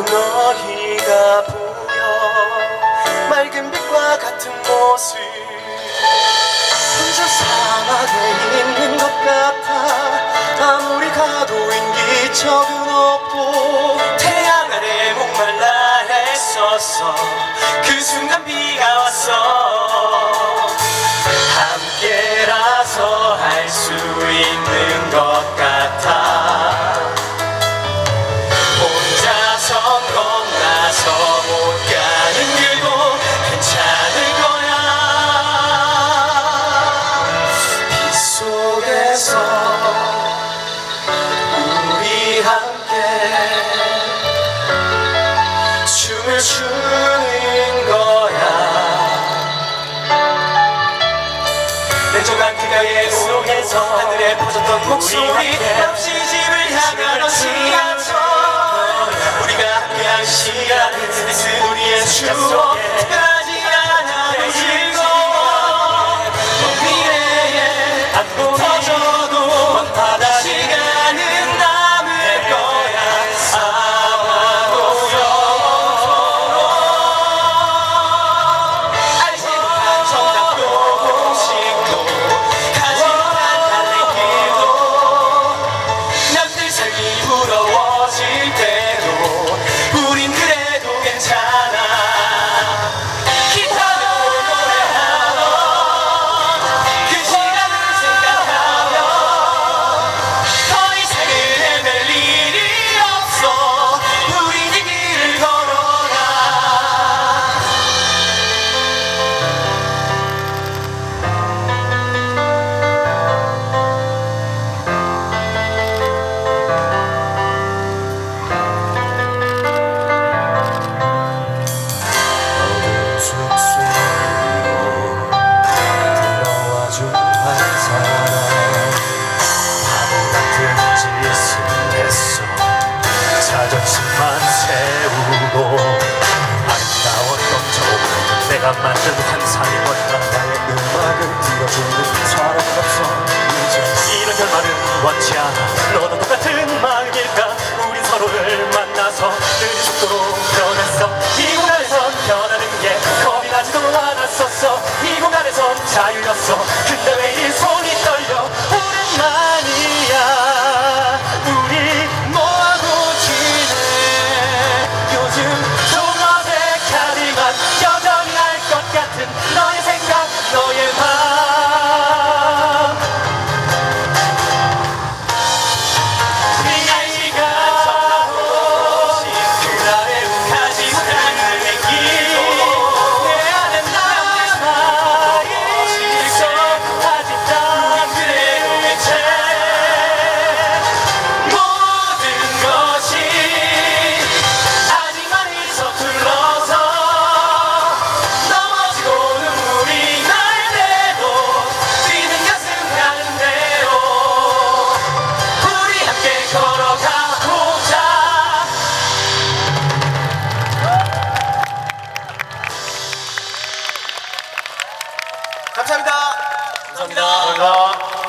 너희가 보여. 맑은 빛과 같은 모습. 혼자 사막에 있는 것 같아. 아무리 가도 인기척은 없고 태양 아래 목말라 했었어. 그 순간 비가 왔어. 함께라서 추는 거야. 냉정한 그녀의 속에서 하늘에 퍼졌던 목소리 없이 집을 향하던 시간 내가 만든 환상이 뭐야 나의 음악을 들어주는 사람은 없어 이런 결말은 원치 않아. 너도 감사합니다. 감사합니다.